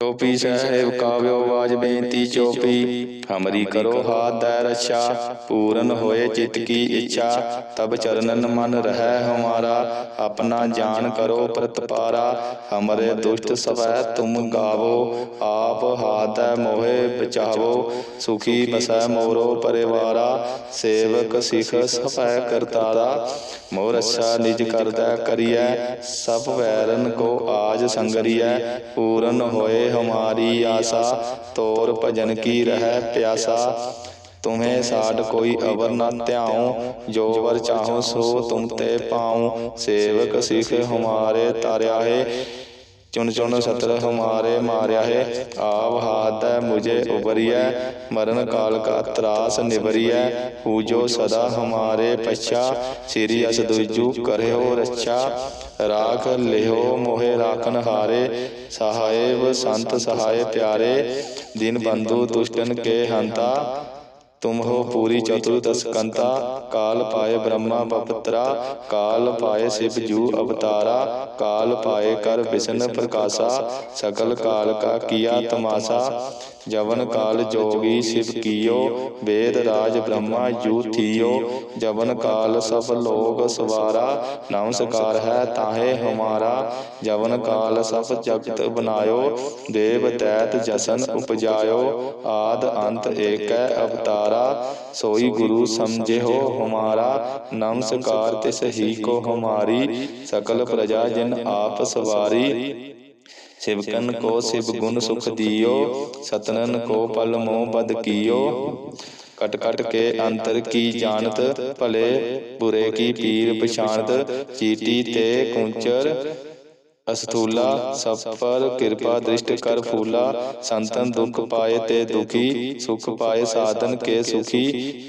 ਚੋਪੀ ਸਾਹਿਬ ਕਾਵਿਓ ਬਾਜ ਬੇਨਤੀ ਚੋਪੀ, ਹਮਰੀ ਕਰੋ ਹਾਥ ਦੈ ਰੱਛਾ, ਪੂਰਨ ਹੋਏ ਚਿਤ ਕੀ ਇੱਛਾ, ਤਬ ਚਰਨਨ ਮਨ ਰਹਿ ਹਮਾਰਾ, ਆਪਣਾ ਜਾਨ ਕਰੋ ਪ੍ਰਤਪਾਰਾ ਹਮਰੇ ਦੁਸ਼ਟ ਸਵੈ ਤੁਮ ਗਾਵੋ, ਆਪ ਹਾਥ ਦੈ ਮੋਹਿ ਬਚਾਵੋ, ਸੁਖੀ ਬਸੈ ਮੋਰੋ ਪਰਿਵਾਰਾ, ਸੇਵਕ ਸਿਖ ਸਫੈ ਕਰਤਾਰਾ, ਮੋਰ ਅੱਛਾ ਨਿਜ ਕਰਦਾ ਕਰੀਐ, ਸਭ ਵੈਰਨ ਕੋ ਆਜ ਸੰਗਰੀਐ, ਪੂਰਨ हमारी आशा तोर भजन की रह प्यासा तुम्हें साड कोई अवर न त्याऊं जो वर चाहो सो तुम ते पाऊं सेवक सिख हमारे तारिया है चुन चुन सतर हमारे मार्या है आव हाथ है मुझे उबरिया मरण काल का त्रास निबरिया पूजो सदा हमारे पश्चा श्री अस दुजु करे हो रक्षा राख लिहो मोहे राखन हारे सहायब संत सहाय प्यारे दिन बंधु दुष्टन के हंता तुम हो पूरी चतुर्दश कंता काल पाए ब्रह्मा बपत्रा काल पाए शिव जू अवतारा काल पाए कर विष्णु प्रकाशा सकल काल का किया तमाशा जवन काल जोगी शिव कियो वेद राज ब्रह्मा जू थियो जवन काल सब लोग सवारा नमस्कार है ताहे हमारा जवन काल सब जगत बनायो देव दैत जसन उपजायो आद अंत एक अवतारा सोई गुरु समझे हो हमारा नमस्कार तिस ही को हमारी सकल प्रजा जिन आप सवारी शिवकन को शिव गुण सुख दियो सतनन को पल मोह बद कियो कट कट के अंतर की जानत भले बुरे की पीर पछानत चीटी ते कुंचर ਅਸਥੂਲਾ ਸਭ ਪਰ ਕਿਰਪਾ, ਦ੍ਰਿਸ਼ਟ ਕਰ ਫੂਲਾ, ਸੰਤਨ ਦੁਖ ਪਾਏ ਤੇ ਦੁਖੀ, ਸੁਖ ਪਾਏ ਸਾਧਨ ਕੇ ਸੁਖੀ,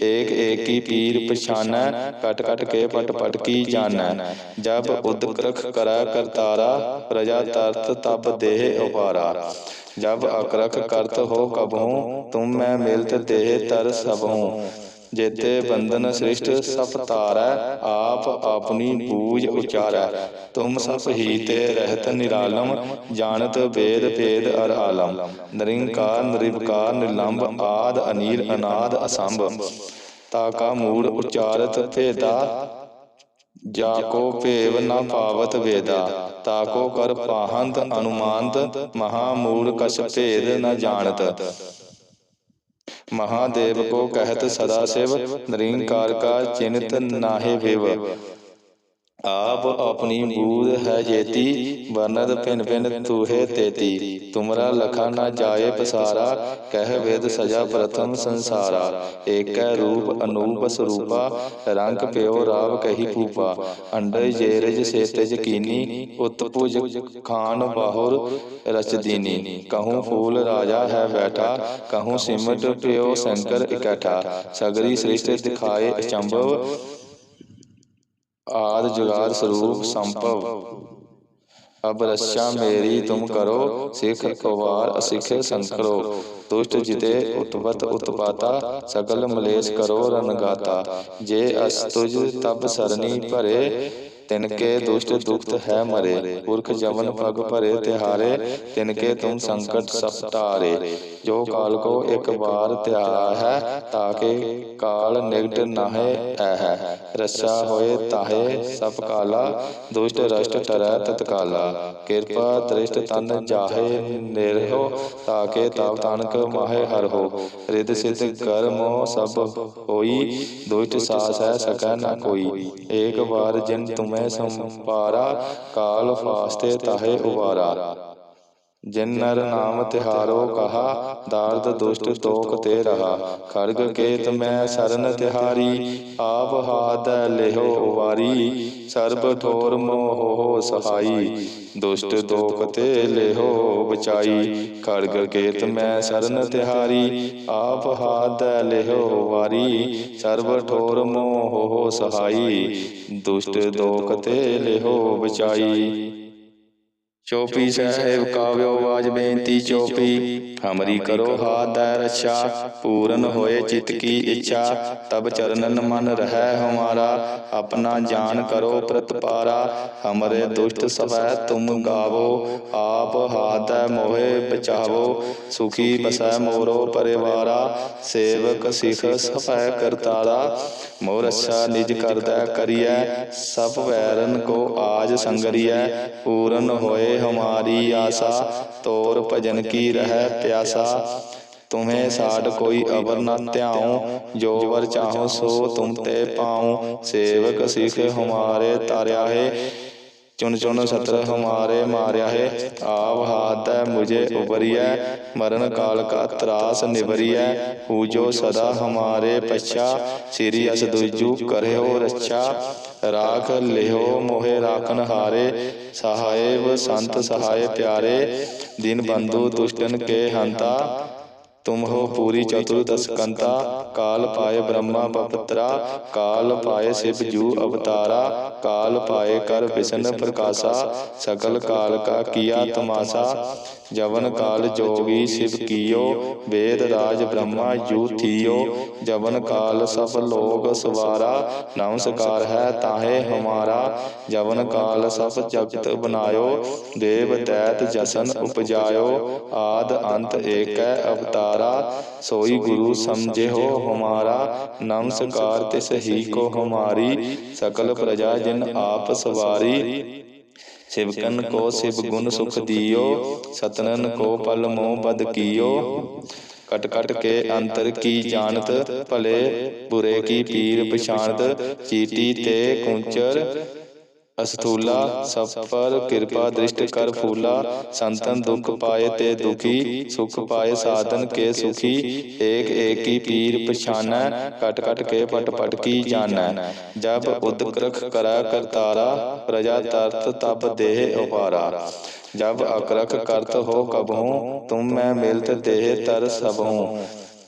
ਏਕ ਏਕੀ ਪੀਰ ਪਛਾਨੈ, ਕਟ ਕਟ ਕੇ ਪਟ ਪਟ ਕੀ ਜਾਣੈ। ਜਬ ਉਦਕਰਖ ਕਰਾ ਕਰਤਾਰਾ, ਪ੍ਰਜਾ ਤਰਤ ਤਬ ਦੇਹ ਉਪਾਰਾ ਜਬ ਅਕਰਖ ਕਰਤ ਹੋ ਕਬਹੂ ਤੁਮ ਮੈਂ ਮਿਲਤ ਦੇਹ ਤਰ ਸਭਹੂ ਜੇਤੇ ਬੰਧਨ ਸ੍ਰਿਸ਼ਟ ਸਭ ਤਾਰੈ ਆਪ ਆਪਣੀ ਪੂਜ ਉਚਾਰੈ। ਤੁਮ ਸਭ ਹੀ ਤੇ ਰਹਿਤ ਨਿਰਾਲਮ ਜਾਣਤ ਵੇਦ ਭੇਦ ਅਰ ਆਲਮ। ਨਿਰੰਕਾਰ ਨਿਰਵਿਕਾਰ ਨਿਲੰਬ ਆਦ ਅਨੀਰ ਅਨਾਦ ਅਸੰਭ। ਤਾ ਕਾ ਮੂੜ ਉਚਾਰਤ ਭੇਦਾ। ਜਾ ਕੋ ਭੇਵ ਨ ਪਾਵਤ ਵੇਦਾ ਤਾ ਕੋ ਕਰ ਪਾਹੰਤ ਅਨੁਮਾਨਤ। ਮਹਾ ਮੂੜ ਕਛ ਭੇਦ ਨ ਜਾਣਤ। महादेव को कहत सदा शिव निरंकार का चिन्हित नाहे विव ਆਪ ਆਪਣੀ ਬੂਦ ਹੈ ਜੇਤੀ, ਵਰਨਦ ਭਿਨ ਭਿਨ ਤੂਹੇ ਤੇਤੀ। ਤੁਮਰਾ ਲਖਾ ਨਾ ਜਾਏ ਪਸਾਰਾ, ਕਹਿ ਵੇਦ ਸਜਾ ਪ੍ਰਥਮ ਸੰਸਾਰਾ। ਏਕੈ ਰੂਪ ਅਨੂਪ ਸਰੂਪਾ, ਰੰਗ ਪਿਓ ਰਾਵ ਕਹੀ ਭੂਪਾ ਅੰਡੇ ਜੇਰਜ ਸੇਤਜ ਕੀਨੀ ਉਤਪੁਜ ਖਾਨ ਬਾਹੁਰ ਰਚਦੀਨੀ ਕਹੂੰ ਫੂਲ ਰਾਜਾ ਹੈ ਬੈਠਾ, ਕਹੂੰ ਸਿਮਟ ਪਿਓ ਸ਼ੰਕਰ ਇਕੱਠਾ। ਸਗਰੀ ਸ੍ਰਿਸ਼ਟ ਦਿਖਾਏ ਅਚੰਭਵ ਆਦ ਜੁਗਾਦ ਸਰੂਪ ਸੰਭਵ। ਅਬ ਰਸ਼ਾ ਮੇਰੀ ਤੁਮ ਕਰੋ, ਸਿਖ ਪਵਾਰ ਅਸਿਖ ਸੰਕਰੋ ਦੁਸ਼ਟ ਜਿਤੇ ਉਤਵਤ ਉਤਪਾਤਾ, ਸਗਲ ਮਲੇਸ਼ ਕਰੋ ਰਨਗਾਤਾ ਜੇ ਅਸ ਤੁਜ ਤਬ ਸਰਨੀ ਭਰੇ भरे तिनके दुष्ट दुखत है मरे पुरख जमन पग भरे तिहारे तिनके तुम संकट सब टारे जो काल को एक बार त्यारा है ताके काल निगट नाहे है रस्सा होए ताहे सब काला दुष्ट रष्ट टरै तत्काला कृपा दृष्ट तन जाहे निरहो ताके ताप तानक माहे हर हो रिद सिद्ध कर मोह सब होई दुष्ट सास है सकै न कोई एक बार जिन तुम्हें संपारा काल फास्ते ताहे उबारा ਜਿਨ ਨਰ ਨਾਮ ਤਿਹਾਰੋ ਕਹਾ ਦਾਰਦ ਦੁਸ਼ਟ ਤੋਕ ਤੇ ਰਹਾ। ਖਰਗ ਕੇਤ ਮੈਂ ਸਰਨ ਤਿਹਾਰੀ ਆਪ ਹਾਦ ਲਿਹੋ ਵਾਰੀ। ਸਰਬ ਠੋਰ ਮੋਹ ਸਹਾਈ। ਦੁਸ਼ਟ ਤੋਕ ਤੇ ਲਿਹੋ ਬਚਾਈ। ਖਰਗ ਕੇਤ ਮੈਂ ਸਰਨ ਤਿਹਾਰੀ ਆਪ ਹਾਦ ਲਿਹੋ ਵਾਰੀ। ਸਰਬ ਠੋਰ ਮੋਹ ਸਹਾਈ। ਦੁਸ਼ਟ ਤੋਕ ਤੇ ਲਿਹੋ ਬਚਾਈ। ਚੋਪੀ ਸਾਹਿਬ ਕਾਵਿਓ ਬਾਜ ਬੇਨਤੀ ਚੋਪੀ। ਹਮਰੀ ਕਰੋ ਹਾਥ ਦੈ ਰੱਛਾ ਪੂਰਨ ਹੋਏ ਚਿਤ ਕੀ ਇੱਛਾ ਤਬ ਚਰਨਨ ਮਨ ਰਹਿ ਹਮਾਰਾ ਆਪਣਾ ਜਾਨ ਕਰੋ ਪ੍ਰਤਪਾਰਾ ਹਮਰੇ ਦੁਸ਼ਟ ਸਵੈ ਤੁਮ ਗਾਵੋ ਆਪ ਹਾਥ ਦੈ ਮੋਹਿ ਬਚਾਵੋ ਸੁਖੀ ਬਸੈ ਮੋਰੋ ਪਰਿਵਾਰਾ। ਸੇਵਕ ਸਿਖ ਸਫੈ ਕਰਤਾਰਾ। ਮੋਰ ਅੱਛਾ ਨਿਜ ਕਰਦਾ ਕਰੀਐ ਸਭ ਵੈਰਨ ਕੋ ਆਜ ਸੰਗਰੀਐ। ਪੂਰਨ ਹੋਏ ਹਮਾਰੀ ਆਸਾ। ਤੋਰ ਭਜਨ ਕੀ ਰਹਿ? प्यासा तुम्हें साड कोई अवर न त्याऊं जो वर चाहो सो तुम ते पाऊं सेवक सीखे हमारे तारया है चुन चुन सत्र हमारे मार्या है आव हाथ है मुझे उबरिया मरण काल का त्रास निबरिया पूजो सदा हमारे पश्चा श्री अस दुजु करे हो रक्षा राख लिहो मोहे राखन हारे सहायब संत सहाय प्यारे दिन बंधु दुष्टन के हंता तुम हो पूरी चतुर्दश कंता काल पाए ब्रह्मा पपत्रा काल पाए शिव जू अवतारा काल पाए कर विष्णु प्रकाशा सकल काल का किया तमाशा जवन काल जोगी शिव कियो वेद राज ब्रह्मा जू थियो जवन काल सब लोग सवारा नमस्कार है ताहे हमारा जवन काल सब जगत बनायो देव दैत जसन उपजायो आद अंत एक अवतारा सोई गुरु समझे हो हमारा नमस्कार तिस ही को हमारी सकल प्रजा जिन आप सवारी शिवकन को शिव गुण सुख दियो सतनन को पल मोह बद कियो कट कट के अंतर की जानत भले बुरे की पीर पछाणत चीटी ते कुंचर ਅਸਥੂਲਾ ਸਭ ਪਰ ਕਿਰਪਾ, ਦ੍ਰਿਸ਼ਟ ਕਰ ਫੂਲਾ, ਸੰਤਨ ਦੁਖ ਪਾਏ ਤੇ ਦੁਖੀ, ਸੁਖ ਪਾਏ ਸਾਧਨ ਕੇ ਸੁਖੀ, ਏਕ ਏਕੀ ਪੀਰ ਪਛਾਨੈ, ਕਟ ਕਟ ਕੇ ਪਟ ਪਟ ਕੀ ਜਾਣੈ। ਜਬ ਉਦਕਰਖ ਕਰਾ ਕਰਤਾਰਾ, ਪ੍ਰਜਾ ਤਰਤ ਤਬ ਦੇਹ ਉਪਾਰਾ ਜਬ ਅਕਰਖ ਕਰਤ ਹੋ ਕਬਹੂ, ਤੁਮ ਮੈਂ ਮਿਲਤ ਦੇਹ ਤਰ ਸਭਹੂ।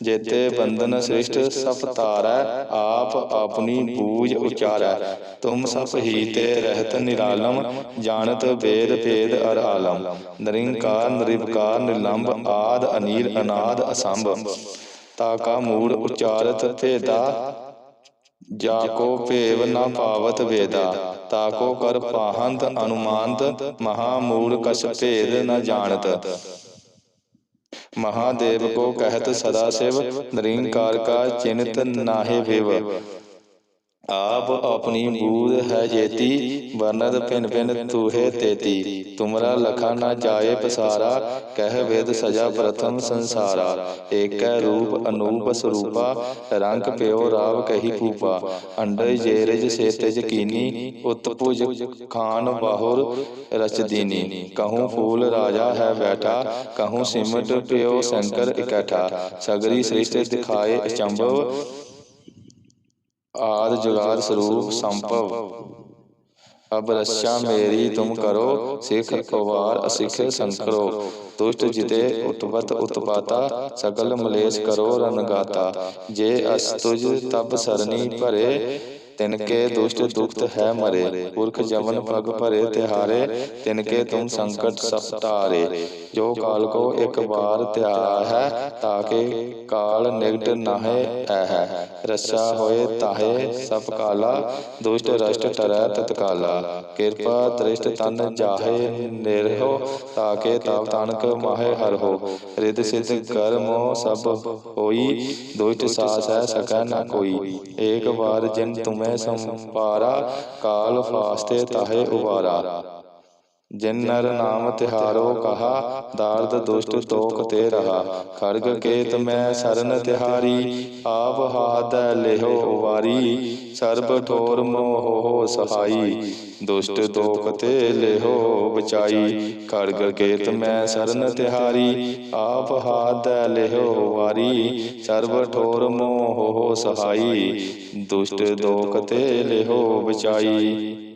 ਜੇਤੇ ਬੰਧਨ ਸ੍ਰਿਸ਼ਟ ਸਭ ਤਾਰੈ ਆਪ ਆਪਣੀ ਬੂਝ ਉਚਾਰੈ। ਤੁਮ ਸਭ ਹੀ ਤੇ ਰਹਿਤ ਨਿਰਾਲਮ ਜਾਣਤ ਵੇਦ ਭੇਦ ਅਰ ਆਲਮ ਨਿਰੰਕਾਰ ਨਿਰਵਕਾਰ ਨਿਲੰਬ ਆਦ ਅਨੀਲ ਅਨਾਦ ਅਸੰਭ। ਤਾ ਕਾ ਮੂੜ ਉਚਾਰਤ ਭੇਦਾ ਜਾ ਕੋ ਭੇਵ ਨਾ ਪਾਵਤ ਵੇਦਾ ਤਾ ਕੋ ਕਰ ਪਾਹੰਤ ਅਨੁਮਾਨਤ ਮਹਾ ਮੂੜ ਕਛ ਭੇਦ ਨ ਜਾਣਤ। महादेव को कहत सदाशिव निरंकार का चिन्हित नाहे विव ਆਪ ਆਪਣੀ ਬੂਦ ਹੈ ਜੇਤੀ, ਵਰਨਦ ਭਿਨ ਭਿਨ ਤੂਹੇ ਤੇਤੀ। ਤੁਮਰਾ ਲਖਾ ਨਾ ਜਾਏ ਪਸਾਰਾ, ਕਹਿ ਵੇਦ ਸਜਾ ਪ੍ਰਥਮ ਸੰਸਾਰਾ। ਏਕੈ ਰੂਪ ਅਨੂਪ ਸਰੂਪਾ, ਰੰਗ ਪਿਓ ਰਾਵ ਕਹੀ ਫੂਪਾ। ਅੰਡੇ ਜੇਰਜ ਸੇਤਜ ਕੀਨੀ ਉਤਪੁਜ ਖਾਨ ਬਾਹੁਰ ਰਚਦੀਨੀ ਕਹੂੰ ਫੂਲ ਰਾਜਾ ਹੈ ਬੈਠਾ, ਕਹੂੰ ਸਿਮਟ ਪਿਓ ਸ਼ੰਕਰ ਇਕੱਠਾ। ਸਗਰੀ ਸ੍ਰਿਸ਼ਟ ਦਿਖਾਏ ਅਚੰਭਵ ਆਦ ਜੁਗਾਦ ਸਰੂਪ ਸੰਭਵ। ਅਬ ਰਸ਼ਾ ਮੇਰੀ ਤੁਮ ਕਰੋ ਸਿਖ ਕਵਾਰ ਅਸਿਖ ਸੰਕਰੋ ਦੁਸ਼ਟ ਜਿਤੇ ਉਤਵਤ ਉਤਪਾਤਾ ਸਗਲ ਮਲੇਸ਼ ਕਰੋ ਰਨਗਾਤਾ ਜੇ ਅਸ ਤੁਜ ਤਬ ਸਰਨੀ ਭਰੇ ਤਿਨ ਕੇ ਦੁਸ਼ਟ ਦੁਖਤ ਹੈ ਮਰੇ ਪੁਰਖ ਜਵਨ ਪਗ ਭਰੇ ਤਿਹਾਰੇ ਤਿਨ ਕੇ ਤੁਮ ਸੰਕਟ ਸਭ ਤਾਰੇ ਜੋ ਕਾਲ ਕੋ ਇੱਕ ਵਾਰ ਤਿਆਰਾ ਹੈ ਤਾਂ ਕਿ ਕਾਲ ਨਿਗਟ ਨਾਹੇ ਹੈ। ਰਸਾ ਹੋਏ ਤਾਹੇ ਸਭ ਕਾਲਾ ਦੁਸ਼ਟ ਰਸ਼ਟ ਟਰੈ ਤਤਕਾਲਾ। ਕਿਰਪਾ ਦ੍ਰਿਸ਼ਟ ਤਨ ਜਾਹੇ ਨਿਰਹੋ ਤਾਂ ਕਿ ਤਵ ਤਨਕ ਮਾਹੇ ਹਰ ਹੋ ਰਿਦ ਸਿਧ ਕਰਮੋ ਸਭ ਹੋਈ ਦੁਸ਼ਟ ਸਾਸ ਹੈ ਸਕਾ ਨਾ ਕੋਈ। ਇੱਕ ਵਾਰ ਜਿਨ ਤੁਮੇ ਮੈਂ ਸੰਪਾਰਾ ਕਾਲ ਫਾਸਤੇ ਤਾਹੇ ਉਬਾਰਾ। ਜਿਨ ਨਰ ਨਾਮ ਤਿਹਾਰੋ ਕਹਾ ਦਾਰਦ ਦੁਸ਼ਟ ਤੋਕ ਤੇ ਰਹਾ ਖੜਗ ਕੇਤ ਮੈਂ ਸਰਨ ਤਿਹਾਰੀ ਆਪ ਹਾਦ ਲਿਹੋ ਵਾਰੀ ਸਰਬ ਠੋਰ ਮੋਹ ਸਹਾਈ ਦੁਸ਼ਟ ਤੋਕ ਤੇ ਲਿਹੋ ਬਚਾਈ ਖੜਗ ਕੇਤ ਮੈਂ ਸਰਨ ਤਿਹਾਰੀ ਆਪ ਹਾਦ ਲਿਹੋ ਵਾਰੀ ਸਰਬ ਠੋਰ ਮੋਹ ਸਹਾਈ ਦੁਸ਼ਟ ਤੋਕ ਤੇ ਲਿਹੋ ਬਚਾਈ।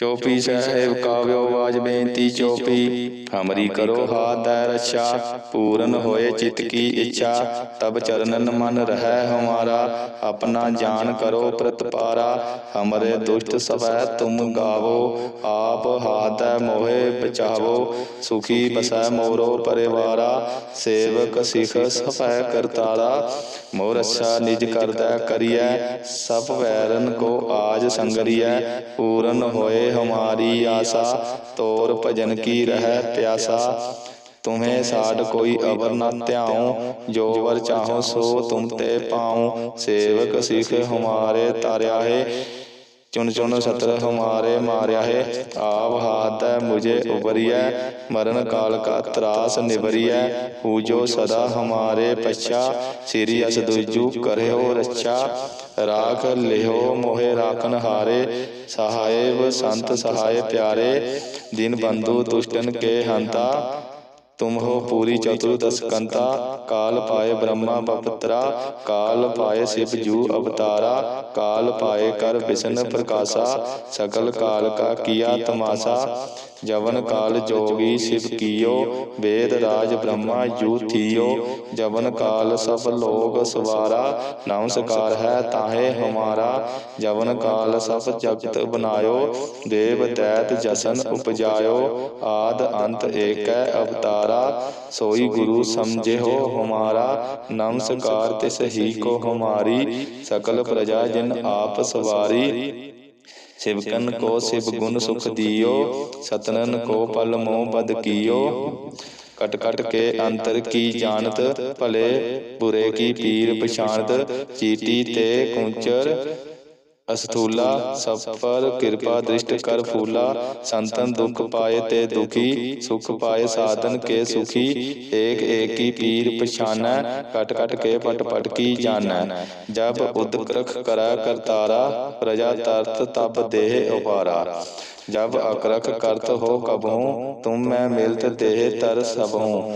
ਸਾਹਿਬ ਕਾਵਿਓ ਵਾਜ ਬੇਨਤੀ ਚੋਪੀ। ਹਮਰੀ ਕਰੋ ਹਾਥ ਦੈ ਰੱਛਾ, ਪੂਰਨ ਹੋਏ ਚਿਤ ਕੀ ਇੱਛਾ। ਤਬ ਚਰਨਨ ਮਨ ਰਹਿ ਹਮਾਰਾ, ਆਪਣਾ ਜਾਨ ਕਰੋ ਪ੍ਰਤਪਾਰਾ ਹਮਰੇ ਦੁਸ਼ਟ ਸਵੈ ਤੁਮ ਗਾਵੋ, ਆਪ ਹਾਥ ਦੈ ਮੋਹਿ ਬਚਾਵੋ। ਸੁਖੀ ਬਸੈ ਮੋਰੋ ਪਰਿਵਾਰਾ, ਸੇਵਕ ਸਿਖ ਸਫੈ ਕਰਤਾਰਾ। ਮੋਰ ਅੱਛਾ ਨਿਜ ਕਰਦਾ ਕਰੀਐ, ਸਭ ਵੈਰਨ ਕੋ ਆਜ ਸੰਗਰੀਐ। हमारी आशा तोर भजन की रह प्यासा तुम्हें साड कोई अबर न त्याऊं जो वर चाहो सो तुम ते पाऊं सेवक सिख हमारे तारिया है चुन चुन सत्र हमारे मारिया है आप हाथ है मुझे उबरिया मरण काल का त्रास निबरिया हूजो सदा हमारे पछा श्री असदुजू करे हो रक्षा ਰਾਖ ਲਿਹੋ ਮੋਹਿ ਰਾਖਨ ਹਾਰੇ, ਸਹਾਇਵ ਸੰਤ ਸਹਾਇ ਪਿਆਰੇ ਦਿਨ ਬੰਧੂ ਦੁਸ਼ਟਨ ਕੇ ਹੰਤਾ, ਤੁਮ ਹੋ ਪੂਰੀ ਚਤੁਰਦਸ਼ਕੰਤਾ ਕਾਲ ਪਾਏ ਬ੍ਰਹਮਾ ਬਪਤਰਾ ਕਾਲ ਪਾਏ ਸਿਵ ਜੂ ਅਵਤਾਰਾ, ਕਾਲ ਪਾਏ ਕਰ ਵਿਸ਼ਨ ਪ੍ਰਕਾਸ਼ਾ ਸਕਲ ਕਾਲ ਕਾ ਕੀਆ ਤਮਾਸ਼ਾ ਜਵਨ ਕਾਲ ਜੋਗੀ ਸਿਵ ਕੀਓ ਵੇਦ ਰਾਜ ਬ੍ਰਹਮਾ ਯੂ ਥੀਓ ਜਵਨ ਕਾਲ ਸਭ ਲੋਗ ਸਵਾਰਾ ਨਮਸਕਾਰ ਹੈ ਤਾਹੇ ਹਮਾਰਾ ਜਵਨ ਕਾਲ ਸਭ ਜਗਤ ਬਨਾਇਓ ਦੇਵ ਤੈਤ ਜਸਨ ਉਪਜਾਇਓ ਆਦ ਅੰਤ ਏਕੈ ਅਵਤਾਰਾ ਸੋਈ ਗੁਰੂ ਸਮਝਿਓ ਹਮਾਰਾ ਨਮਸਕਾਰ ਤਿਸ ਹੀ ਕੋ ਹਮਾਰੀ ਸਕਲ ਪ੍ਰਜਾ ਜਨ ਆਪ ਸਵਾਰੀ ਸਿਵਕਨ ਕੋ ਸਿਵ ਗੁਣ ਸੁਖ ਦਿਓ ਸਤਨਨ ਕੋ ਪਲ ਮੋਹ ਬਦ ਕੀਓ ਕਟ ਕਟ ਕੇ ਅੰਤਰ ਕੀ ਜਾਣਤ ਭਲੇ ਬੁਰੇ ਕੀ ਪੀਰ ਪਛਾਣਤ ਚੀਟੀ ਤੇ ਕੁੰਚਰ ਅਸਤੂਲਾ ਸਭ ਪਰ ਕਿਰਪਾ ਦ੍ਰਿਸ਼ਟ ਕਰ ਫੂਲਾ, ਸੰਤਨ ਦੁਖ ਪਾਏ ਤੇ ਦੁਖੀ, ਸੁਖ ਪਾਏ ਸਾਧਨ ਕੇ ਸੁਖੀ, ਏਕ ਏਕੀ ਪੀਰ ਪਛਾਨੈ, ਕਟ ਕਟ ਕੇ ਪਟ ਪਟ ਕੀ ਜਾਣੈ। ਜਬ ਉਦਕਰਖ ਕਰਾ ਕਰਤਾਰਾ, ਪ੍ਰਜਾ ਤਰਤ ਤਬ ਦੇਹ ਉਪਾਰਾ। ਜਬ ਅਕਰਖ ਕਰਤ ਹੋ ਕਬਹੂ ਤੁਮ ਮੈਂ ਮਿਲਤ ਦੇਹ ਤਰ ਸਭਹੂ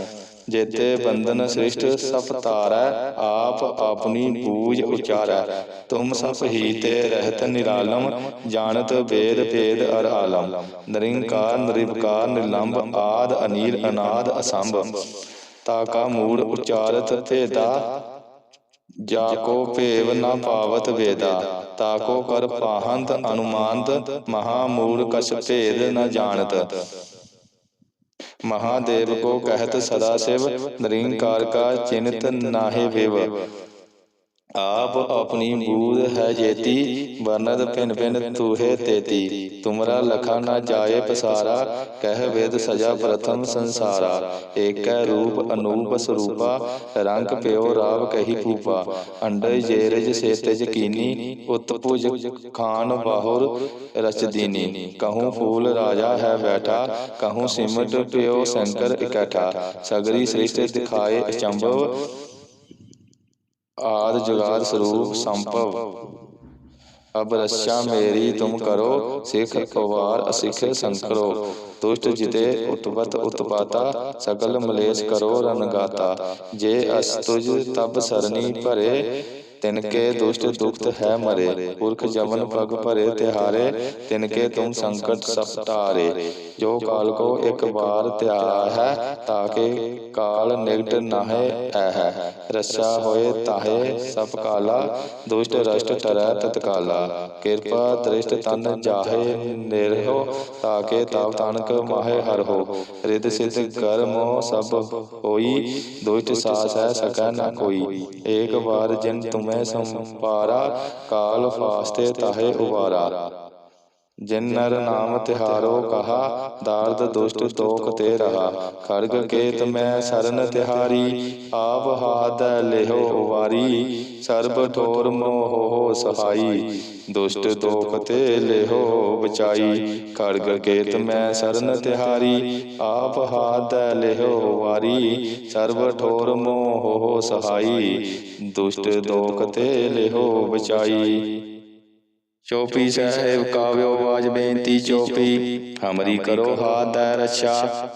ਜੇਤੇ ਬੰਧਨ ਸ੍ਰਿਸ਼ਟ ਸਭ ਤਾਰੈ ਆਪ ਆਪਣੀ ਪੂਜ ਉਚਾਰੈ। ਤੁਮ ਸਭ ਹੀ ਤੇ ਰਹਿਤ ਨਿਰਾਲਮ ਜਾਣਤ ਵੇਦ ਭੇਦ ਅਰ ਆਲਮ। ਨਿਰੰਕਾਰ ਨਿਰਭਕਾਰ ਨਿਲੰਬ ਆਦ ਅਨੀਰ ਅਨਾਦ ਅਸੰਭ। ਤਾਕਾ ਮੂੜ ਉਚਾਰਤ ਭੇਦਾ। ਜਾ ਕੋ ਭੇਵ ਨਾ ਪਾਵਤ ਵੇਦਾ। ਤਾਕੋ ਕਰ ਪਾਹੰਤ ਅਨੁਮਾਨਤ ਮਹਾ ਮੂੜ ਕਛ ਭੇਦ ਨ ਜਾਣਤ। महादेव को कहत सदा शिव निरंकार का चिन्हित नाहे विव आप अपनी बूद है जेती वर्णद पिन पिन तूहे तेती तुमरा लखा न जाए पसारा कह वेद सजा प्रथम संसारा एक रूप अनूप स्वरूपा रंग प्यो राव कही भूपा अंडर जेरज से तेज कीनी उत्पुज खान बाहुर रच दीनी कहूँ फूल राजा है बैठा कहूँ सिमट प्यो शंकर इकट्ठा सगरी सृष्टि दिखाए अचंभव ਆਦ ਜੁਗਾਦ ਸਰੂਪ ਸੰਭਵ। ਅਬ ਰਸ਼ਾ ਮੇਰੀ ਤੁਮ ਕਰੋ ਸਿਖ ਪਵਾਰ ਅਸਿਖ ਸੰਕਰੋ। ਦੁਸ਼ਟ ਜਿਤੇ ਉਤਵਤ ਉਤਪਾਤਾ ਸਕਲ ਮਲੇਸ਼ ਕਰੋ ਰਨਗਾਤਾ ਜੇ ਅਸ ਤੁਜ ਤਬ ਸਰਨੀ ਭਰੇ ਤਿਨ ਕੇ ਦੁਸ਼ਟ ਦੁਖਤ ਹੈ ਮਰੇ ਪੁਰਖ ਜਵਨ ਪਗ ਭਰੇ ਤਿਹਾਰੇ ਤਿਨ ਕੇ ਤੁਮ ਸੰਕਟ ਸਭ ਤਾਰੇ ਜੋ ਕਾਲ ਕੋ ਇੱਕ ਵਾਰ ਤਿਆਰਾ ਹੈ ਤਾਂ ਕਿ ਕਾਲ ਨਿਗਟ ਨਾਹੇ ਹੈ। ਰਸਾ ਹੋਏ ਤਾਹੇ ਸਭ ਕਾਲਾ ਦੁਸ਼ਟ ਰਸ਼ਟ ਤਰੈ ਤਤਕਾਲਾ। ਕਿਰਪਾ ਦ੍ਰਿਸ਼ਟ ਤਨ ਜਾਹੇ ਨਿਰਹੋ ਤਾਂ ਕਿ ਤਾਵ ਤਾਨਕ ਮਾਹੇ ਹਰ ਹੋ ਰਿਦ ਸਿਧ ਕਰਮੋ ਸਭ ਹੋਈ ਦੁਸ਼ਟ ਸਾਸ ਹੈ ਸਕਾ ਨਾ ਕੋਈ ਇੱਕ ਵਾਰ ਜਿਨ ਤੁਮੇ ਮੈਂ ਸੰਪਾਰਾ ਕਾਲ ਫਾਸਤੇ ਤਾਹੇ ਉਵਾਰਾ। ਜਿਨ ਨਰ ਨਾਮ ਤਿਹਾਰੋ ਕਹਾ, ਦਾਰਦ ਦੁਸ਼ਟ ਤੋਕ ਤੇ ਰਹਾ। ਖੜਗ ਕੇਤ ਮੈਂ ਸਰਨ ਤਿਹਾਰੀ, ਆਪ ਹਾਦ ਲਿਹੋ ਵਾਰੀ। ਸਰਬ ਥੋਰ ਮੋਹ ਸਹਾਈ, ਦੁਸ਼ਟ ਤੋਕ ਤੇ ਲਿਹੋ ਬਚਾਈ। ਖੜਗ ਕੇਤ ਮੈਂ ਸਰਨ ਤਿਹਾਰੀ, ਆਪ ਹਾਦ ਲਿਹੋ ਵਾਰੀ। ਸਰਬ ਥੋਰ ਮੋਹ ਸਹਾਈ, ਦੁਸ਼ਟ ਤੋਕ ਤੇ ਲਿਹੋ ਬਚਾਈ। ਚੋਪੀ ਸਾਹਿਬ ਕਾਵਿਓ ਬਾਜ ਬੇਨਤੀ ਚੋਪੀ। ਹਮਰੀ ਕਰੋ ਹਾਦੈ ਰੱਛਾ,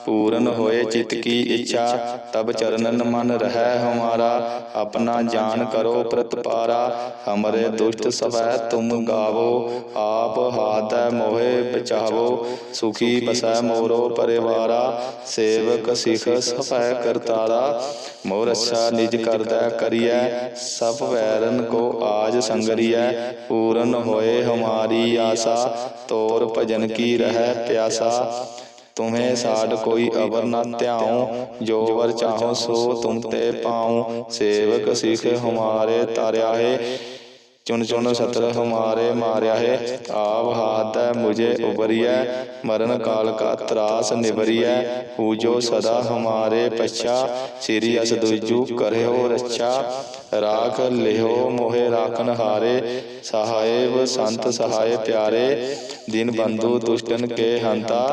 ਪੂਰਨ ਹੋਏ ਚਿਤ ਕੀ ਇੱਛਾ। ਤਬ ਚਰਨਨ ਮਨ ਰਹਿ ਹਮਾਰਾ, ਆਪਣਾ ਜਾਨ ਕਰੋ ਪ੍ਰਤਪਾਰਾ ਹਮਰੇ ਦੁਸ਼ਟ ਸਵੈ ਤੁਮ ਗਾਵੋ, ਆਪ ਹਾਦੈ ਮੋਹਿ ਬਚਾਵੋ। ਸੁਖੀ ਬਸੈ ਮੋਰੋ ਪਰਿਵਾਰਾ, ਸੇਵਕ ਸਿਖ ਸਫੈ ਕਰਤਾਰਾ। ਮੋਰ ਅੱਛਾ ਨਿਜ ਕਰਦਾ ਕਰੀਐ, ਸਭ ਵੈਰਨ ਕੋ ਆਜ ਸੰਗਰੀਐ। ਪੂਰਨ ਹੋਏ होए हमारी आशा तोर भजन की रह प्यासा तुम्हें साड कोई अबर न त्याऊं जो वर चाहो सो तुम ते पाऊं सेवक सिख हमारे तारिया है चुन चुन सतर हमारे मार्या है आव हाथ है मुझे उबरिया मरण काल का त्रास निबरिया पूजो सदा हमारे पश्चा श्री अस दुजु करे हो रक्षा राख लिहो मोहे राखन हारे सहायब संत सहाय प्यारे दिन बंधु दुष्टन के हंता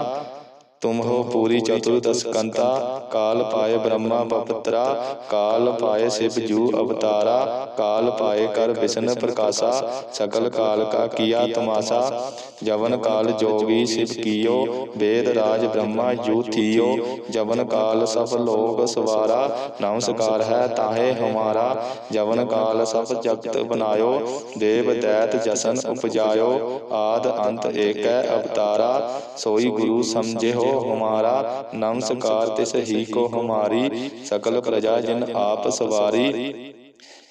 तुम हो पूरी चतुर्दश कंता काल पाए ब्रह्मा बपत्रा काल पाए शिव जू अवतारा काल पाए कर विष्णु प्रकाशा सकल काल का किया तमाशा जवन काल जोगी शिव कियो वेद राज ब्रह्मा जू थियो जवन काल सब लोग सवारा नमस्कार है ताहे हमारा जवन काल सब जगत बनायो देव दैत जसन उपजायो आद अंत एक अवतारा सोई गुरु समझे हो हमारा नमस्कार तिस ही को हमारी सकल प्रजा जिन आप सवारी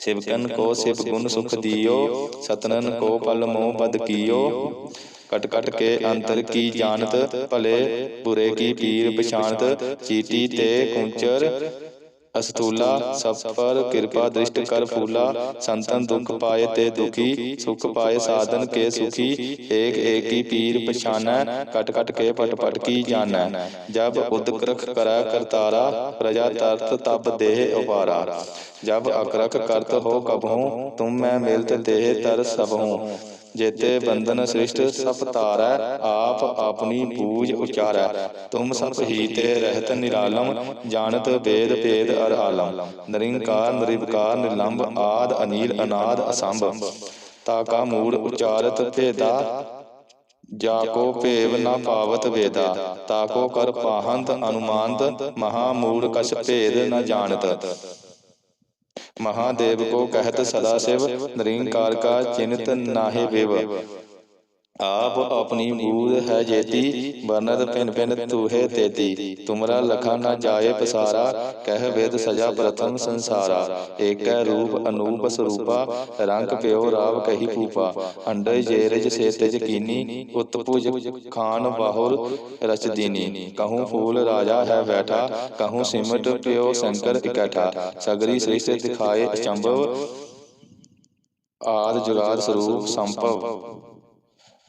शिवकन को शिव गुण सुख दियो सतनन को पल मोह पद कियो कट कट के अंतर की जानत भले बुरे की पीर पछानत चीटी ते कुंचर ਅਸਤੂਲਾ ਸਭ ਪਰ ਕਿਰਪਾ, ਦ੍ਰਿਸ਼ਟ ਕਰ ਫੂਲਾ, ਸੰਤਨ ਦੁਖ ਪਾਏ ਤੇ ਦੁਖੀ, ਸੁਖ ਪਾਏ ਸਾਧਨ ਕੇ ਸੁਖੀ, ਏਕ ਏਕ ਹੀ ਪੀਰ ਪਛਾਨੈ, ਕਟ ਕਟ ਕੇ ਪਟ ਪਟ ਕੀ ਜਾਣੈ। ਜਬ ਉਦਕਰਖ ਕਰੈ ਕਰਤਾਰਾ, ਪ੍ਰਜਾ ਤਰਤ ਤਬ ਦੇਹ ਉਪਾਰਾ ਜਬ ਅਕਰਖ ਕਰਤ ਹੋ ਕਬਹੂ ਤੁਮ ਮੈਂ ਮਿਲਤ ਦੇਹ ਤਰ ਜੇਤੇ ਬੰਧਨ ਸ੍ਰਿਸ਼ਟ ਸਭ ਤਾਰੈ ਆਪ ਆਪਣੀ ਪੂਜ ਉਚਾਰੈ। ਤੁਮ ਸਭ ਹੀ ਤੇ ਰਹਿਤ ਨਿਰਾਲਮ, ਜਾਣਤ ਵੇਦ ਭੇਦ ਅਰ ਆਲਮ। ਨਿਰੰਕਾਰ, ਨਿਰਵਿਕਾਰ ਨਿਰਲੰਭ ਆਦ ਅਨੀਲ ਅਨਾਦ ਅਸੰਭ। ਤਾ ਕਾ ਮੂੜ ਉਚਾਰਤ ਭੇਦਾ, ਜਾ ਕੋ ਭੇਵ ਨਾ ਪਾਵਤ ਵੇਦਾ। ਤਾ ਕੋ ਕਰ ਪਾਹੰਤ ਅਨੁਮਾਨਤ, ਮਹਾ ਮੂੜ ਕਛ ਭੇਦ ਨ ਜਾਣਤ। महादेव को कहत सदा शिव निरंकार का चिन्त नाहि विव आप अपनी बूद है जेती वर्णत पिन पिन तूहे तेती तुमरा लखा न जाए पसारा कह वेद सजा प्रथम संसारा एक रूप अनूप स्वरूपा रंग प्यो राव कही पूपा अंडय जेरज से तेज कीनी उत्पुज खान बाहुर रच दीनी कहूँ फूल राजा है बैठा कहूँ सिमट प्यो शंकर इकट्ठा सगरी सृष्टि दिखाए अचंभव आद जुगाद स्वरूप संभव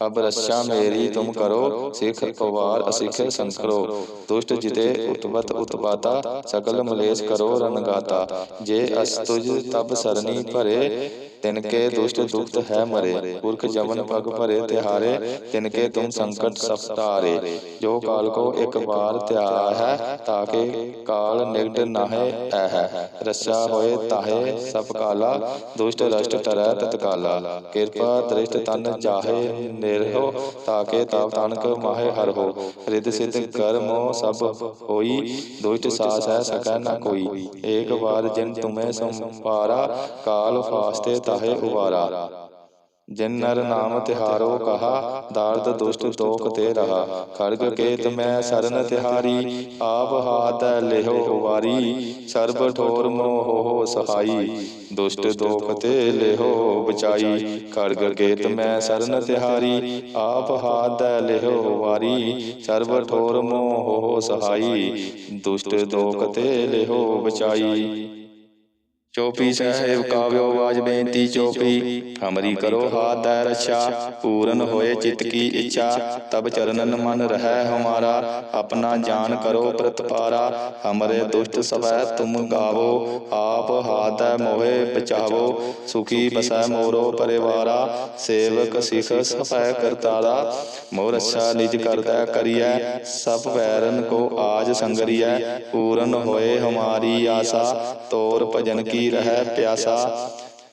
ਅਬ ਰਸ਼ਾ ਮੇਰੀ ਤੁਮ ਕਰੋ ਸਿੱਖ ਪਵਾਰ ਅਸਿੱਖ ਸੰਕਰੋ ਦੁਸ਼ਟ ਜਿਤੇ ਉਤਵਤ ਉਤਪਾਤਾ, ਸਕਲ ਮਲੇਸ਼ ਕਰੋ ਰਣਗਾਤਾ। ਜੇ ਅਸਤੁਜ ਤਬ ਸਰਨੀ ਭਰੇ तिनके दुष्ट दुष्ट है मरे पुरख जमन पग भरे तिहारे तिनके तुम संकट सफ्तारे जो काल को एक बार त्याग है ताके काल निगड नाहे ऐ रस्सा होए ताहे सब काला दुष्ट रष्ट तरह तत्काला कृपा दृष्ट तन जाहे निरहो ताके ताप तनक माहे हर हो रिद सिद्ध कर मोह सब होई दुष्ट सास है सकै न कोई एक बार जिन तुम्हें संपारा काल फास्ते ताहे ਤਾਹੇ ਉਵਾਰਾ ਜਿਨ ਨਰ ਨਾਮ ਤਿਹਾਰੋ ਕਹਾ, ਦਾਰਦ ਦੁਸ਼ਟ ਤੋਕ ਤੇ ਰਹਾ। ਖੜਗ ਕੇਤ ਮੈਂ ਸਰਨ ਤਿਹਾਰੀ, ਆਪ ਹਾਥ ਲਿਹੋ ਵਾਰੀ। ਸਰਬ ਠੋਰ ਮੋਹ ਸਹਾਈ, ਦੁਸ਼ਟ ਤੋਕ ਤੇ ਲਿਹੋ ਬਚਾਈ। ਖੜਗ ਕੇਤ ਮੈਂ ਸਰਨ ਤਿਹਾਰੀ, ਆਪ ਹਾਥ ਲਿਹੋ ਵਾਰੀ। ਸਰਬ ਠੋਰ ਮੋਹ ਸਹਾਈ, ਦੁਸ਼ਟ ਤੋਕ ਤੇ ਲਿਹੋ ਬਚਾਈ। ਚੋਪੀ ਸਹਿਬ ਕਾਵਿਓ ਆਵਾਜ਼ ਬੇਨਤੀ ਚੋਪੀ। ਹਮਰੀ ਕਰੋ ਹਾਥ ਦਾ ਰਛਾ। ਪੂਰਨ ਹੋਏ ਚਿਤ ਕੀ ਇੱਛਾ। ਤਬ ਚਰਨਨ ਮਨ ਰਹਿ ਹਮਾਰਾ। ਆਪਣਾ ਜਾਨ ਕਰੋ ਪ੍ਰਤਪਾਰਾ। ਹਮਰੇ ਦੁਸ਼ਟ ਸਭੈ ਤੁਮ ਗਾਵੋ। ਆਪ ਹਾਥ ਦਾ ਮੋਹਿ ਬਚਾਵੋ। ਸੁਖੀ ਬਸੈ ਮੋਰੋ ਪਰਿਵਾਰਾ। ਸੇਵਕ ਸਿਖ ਸਫੈ ਕਰਤਾਰਾ। ਮੋਰ ਅੱਛਾ ਨਿਜ ਕਰਦਾ ਕਰੀਐ। ਸਭ ਵੈਰਨ ਕੋ ਆਜ ਸੰਗਰੀਐ। ਪੂਰਨ ਹੋਏ ਹਮਾਰੀ ਆਸਾ। ਤੋਰ ਭਜਨ ਕੀ की रह प्यासा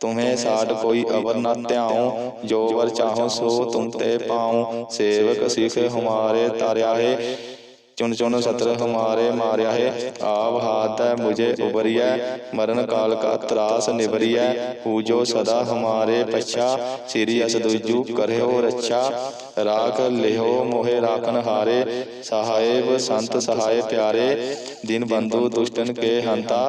तुम्हें साड कोई अवर न त्याऊं जो वर चाहो सो तुम ते पाऊं सेवक सिख हमारे तार्या है चुन चुन सत्र हमारे मार्या है आव हाथ है मुझे उबरिया मरण काल का त्रास निबरिया पूजो सदा हमारे पच्छा श्री अस दुजु करहो रक्षा राख लिहो मोहे राखन हारे सहायब संत सहाय प्यारे दिन बंधु दुष्टन के हंता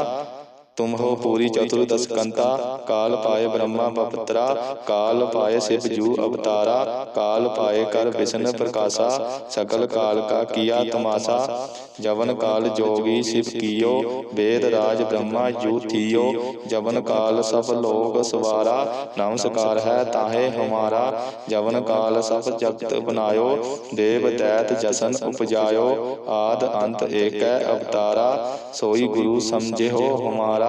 तुम हो पूरी चतुर्दश कंता काल पाए ब्रह्मा बपत्रा काल पाए शिव जू अवतारा काल पाए कर विष्णु प्रकाशा सकल काल का किया तमाशा जवन काल जोगी शिव कियो वेद राज ब्रह्मा जू थियो जवन काल सब लोग सवारा नमस्कार है ताहे हमारा जवन काल सब जगत बनायो देव दैत जसन उपजायो आद अंत एक अवतारा सोई गुरु समझे हो हमारा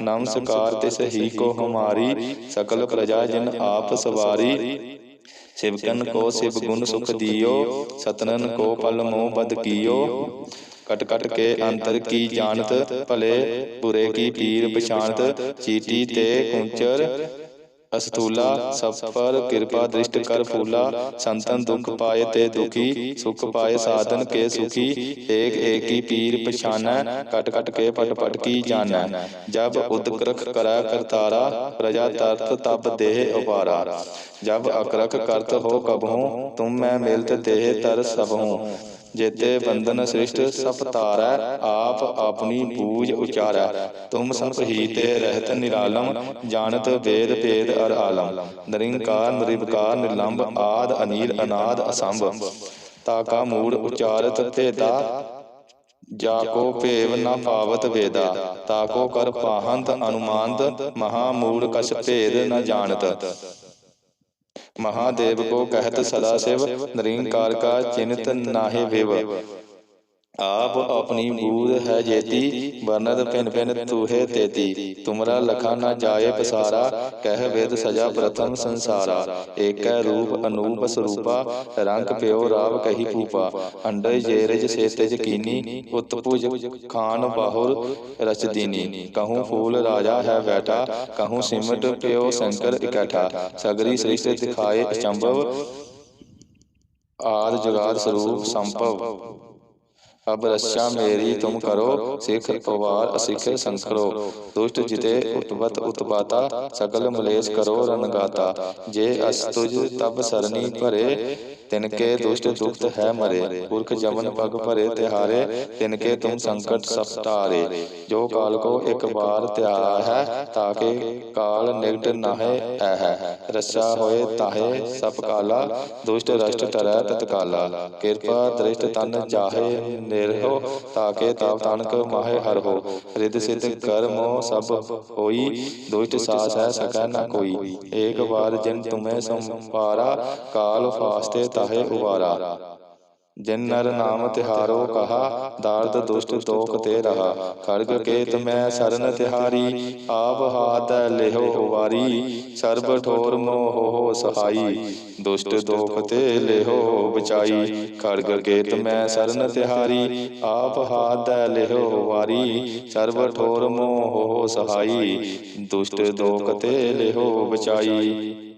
नमस्कार तिस ही को हमारी सकल प्रजा जिन आप सवारी शिवकन को शिव गुण सुख दियो सतनन को पल मोह बद कियो कट कट के अंतर की जानत भले बुरे की पीर पछानत चीटी ते कुंचर ਅਸਤੂਲਾ ਸਭ ਪਰ ਕਿਰਪਾ ਦ੍ਰਿਸ਼ਟ ਕਰ ਫੂਲਾ, ਸੰਤਨ ਦੁਖ ਪਾਏ ਤੇ ਦੁਖੀ, ਸੁਖ ਪਾਏ ਸਾਧਨ ਕੇ ਸੁਖੀ, ਏਕ ਏਕੀ ਪੀਰ ਪਛਾਨੈ, ਕਟ ਕਟ ਕੇ ਪਟ ਪਟ ਕੀ ਜਾਣੈ। ਜਬ ਉਦਕਰਖ ਕਰੈ ਕਰਤਾਰਾ, ਪ੍ਰਜਾ ਤਰਤ ਤਬ ਦੇਹ ਉਪਾਰਾ। ਜਬ ਅਕਰਖ ਕਰਤ ਹੋ ਕਬਹੂ ਤੁਮ ਮੈਂ ਮਿਲਤ ਦੇਹ ਤਰ ਜੇਤੇ ਬੰਦਨ ਸ੍ਰਿਸ਼ਟ ਸਭ ਤਾਰੈ ਆਪ ਆਪਣੀ ਪੂਜ ਉਚਾਰੈ। ਤੁਮ ਸੰਤ ਹੀ ਰਹਿਤ ਨਿਰਾਲਮ ਜਾਣਤ ਵੇਦ ਭੇਦ ਅਰ ਆਲਮ। ਨਿਰੰਕਾਰ ਨਿਰਭਕਾਰ ਨਿਰਲੰਭ ਆਦ ਅਨੀਲ ਅਨਾਦ ਅਸੰਭ। ਤਾਕਾ ਮੂੜ ਉਚਾਰਤ ਤੇਦਾ ਜਾ ਕੋ ਭੇਵ ਨਾ ਪਾਵਤ ਵੇਦਾ ਤਾਕੋ ਕਰ ਪਾਹੰਤ ਅਨੁਮਾਨਤ ਮਹਾ ਮੂੜ ਕਛ ਭੇਦ ਨਾ ਜਾਣਤ। महादेव को कहत सदा शिव निरंकार का चिन्त नाहे विव आप अपनी बूध है जेती वर्णत पिन पिन तूहे तेती तुमरा लखा न जाए पसारा कह वेद सजा प्रथम संसारा एक रूप अनूप स्वरूपा रंग प्यो राव कही पूपा अंडे जेरज से तेज कीनी उत्पुज खान बाहुर रच दीनी कहूँ फूल राजा है बैठा कहूँ सिमट प्यो शंकर इकट्ठा सगरी सृष्टि दिखाए अचंभव आद जुगाद स्वरूप संभव ਅਬ ਰਸ਼ਾ ਮੇਰੀ ਤੁਮ ਕਰੋ ਸਿੱਖ ਪਵਾਰ ਅਸਿੱਖ ਸੰਕਰੋ ਦੁਸ਼ਟ ਜਿਤੇ ਉਤਵਤ ਉਤਪਾਤਾ ਸਕਲ ਮਲੇਸ਼ ਕਰੋ ਰਣਗਾਤਾ। ਜੇ ਅਸਤੁਜ ਤਬ ਸਰਨੀ ਭਰੇ तिनके दुष्ट दुखत है मरे पुरख जमन पग भरे तिहारे तिनके तुम संकट सपटारे जो काल को एक बार त्यारा है ताके काल निकट नाहे है रक्षा होए ताहे सप काला दुष्ट रष्ट टरै तत्काला कृपा दृष्ट तन जाहे निरहो ताके ताप तनक माहे हर हो रिद सिद्ध कर मोह सब होई दुष्ट सास है सकै न कोई एक बार जिन तुम्हें संपारा काल फास्ते ਤਾਹੇ ਉਵਾਰਾ। ਜਿਨ ਨਰ ਨਾਮ ਤਿਹਾਰੋ ਕਹਾ, ਦਾਰਦ ਦੁਸ਼ਟ ਤੋਕ ਤੇ ਰਹਾ। ਖੜਗ ਕੇਤ ਮੈਂ ਸਰਨ ਤਿਹਾਰੀ, ਆਪ ਹਾਤ ਲਿਹੋ ਵਾਰੀ। ਸਰਬ ਠੋਰ ਮੋਹ ਸਹਾਈ, ਦੁਸ਼ਟ ਦੋਖ ਤੇ ਲਿਹੋ ਬਚਾਈ। ਖੜਗ ਕੇਤ ਮੈਂ ਸਰਨ ਤਿਹਾਰੀ, ਆਪ ਹਾਤ ਲਿਹੋ ਵਾਰੀ। ਸਰਬ ਠੋਰ ਮੋਹ ਸਹਾਈ, ਦੁਸ਼ਟ ਦੋਖ ਤੇ ਲਿਹੋ ਬਚਾਈ।